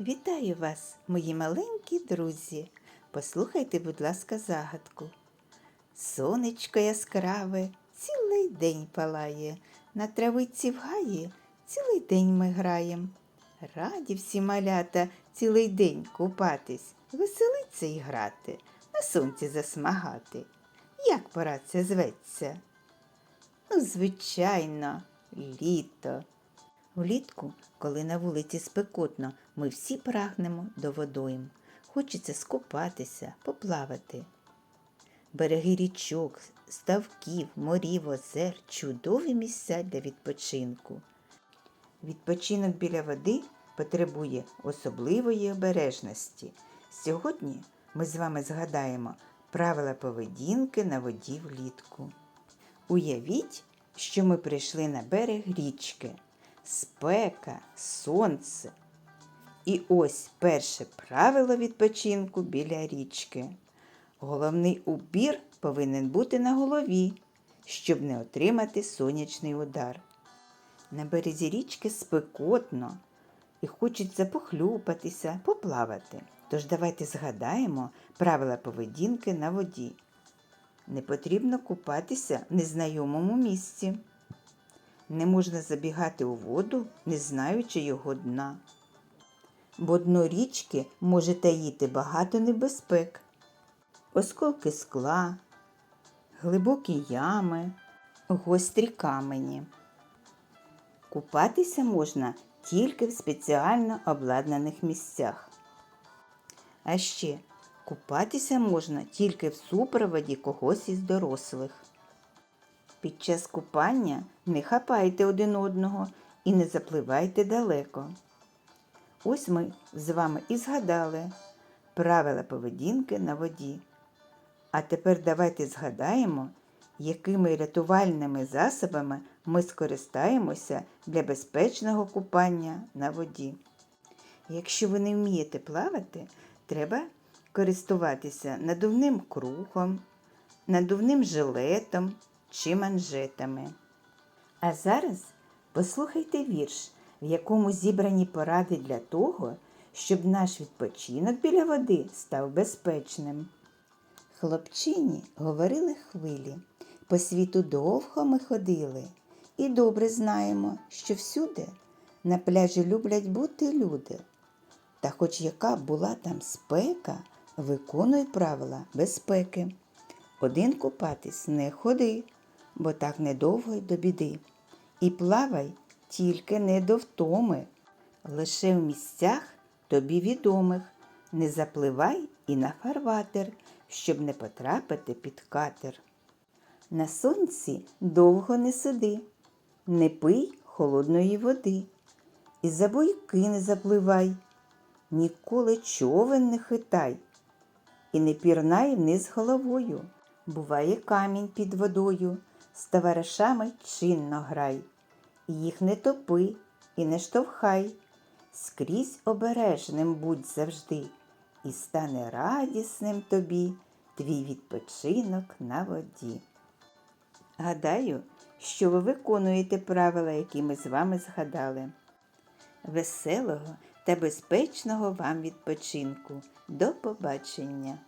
Вітаю вас, мої маленькі друзі. Послухайте, будь ласка, загадку. Сонечко яскраве цілий день палає, на травиці в гаї цілий день ми граєм. Раді всі малята цілий день купатись, веселиться і грати, на сонці засмагати. Як пора це зветься? Ну, звичайно, літо. Влітку, коли на вулиці спекотно, ми всі прагнемо до водойм. Хочеться скупатися, поплавати. Береги річок, ставків, морів, озер чудові місця для відпочинку. Відпочинок біля води потребує особливої обережності. Сьогодні ми з вами згадаємо правила поведінки на воді влітку. Уявіть, що ми прийшли на берег річки. Спека, сонце. І ось перше правило відпочинку біля річки. Головний убір повинен бути на голові, щоб не отримати сонячний удар. На березі річки спекотно і хочеться похлюпатися, поплавати. Тож давайте згадаємо правила поведінки на воді. Не потрібно купатися в незнайомому місці. Не можна забігати у воду, не знаючи його дна. Бо дно річки може таїти багато небезпек. Осколки скла, глибокі ями, гострі камені. Купатися можна тільки в спеціально обладнаних місцях. А ще купатися можна тільки в супроводі когось із дорослих. Під час купання не хапайте один одного і не запливайте далеко. Ось ми з вами і згадали правила поведінки на воді. А тепер давайте згадаємо, якими рятувальними засобами ми скористаємося для безпечного купання на воді. Якщо ви не вмієте плавати, треба користуватися надувним кругом, надувним жилетом чи манжетами. А зараз послухайте вірш, в якому зібрані поради для того, щоб наш відпочинок біля води став безпечним. Хлопчині говорили хвилі, по світу довго ми ходили, і добре знаємо, що всюди на пляжі люблять бути люди. Та хоч яка була там спека, виконуй правила безпеки. Один купатись не ходи, бо так недовго й до біди. І плавай тільки не до втоми, лише в місцях тобі відомих. Не запливай і на фарватер, щоб не потрапити під катер. На сонці довго не сиди, не пий холодної води, і за бойки не запливай, ніколи човен не хитай, і не пірнай вниз головою. Буває камінь під водою, з товаришами чинно грай, їх не топи і не штовхай, скрізь обережним будь завжди, і стане радісним тобі твій відпочинок на воді. Гадаю, що ви виконуєте правила, які ми з вами згадали. Веселого та безпечного вам відпочинку. До побачення!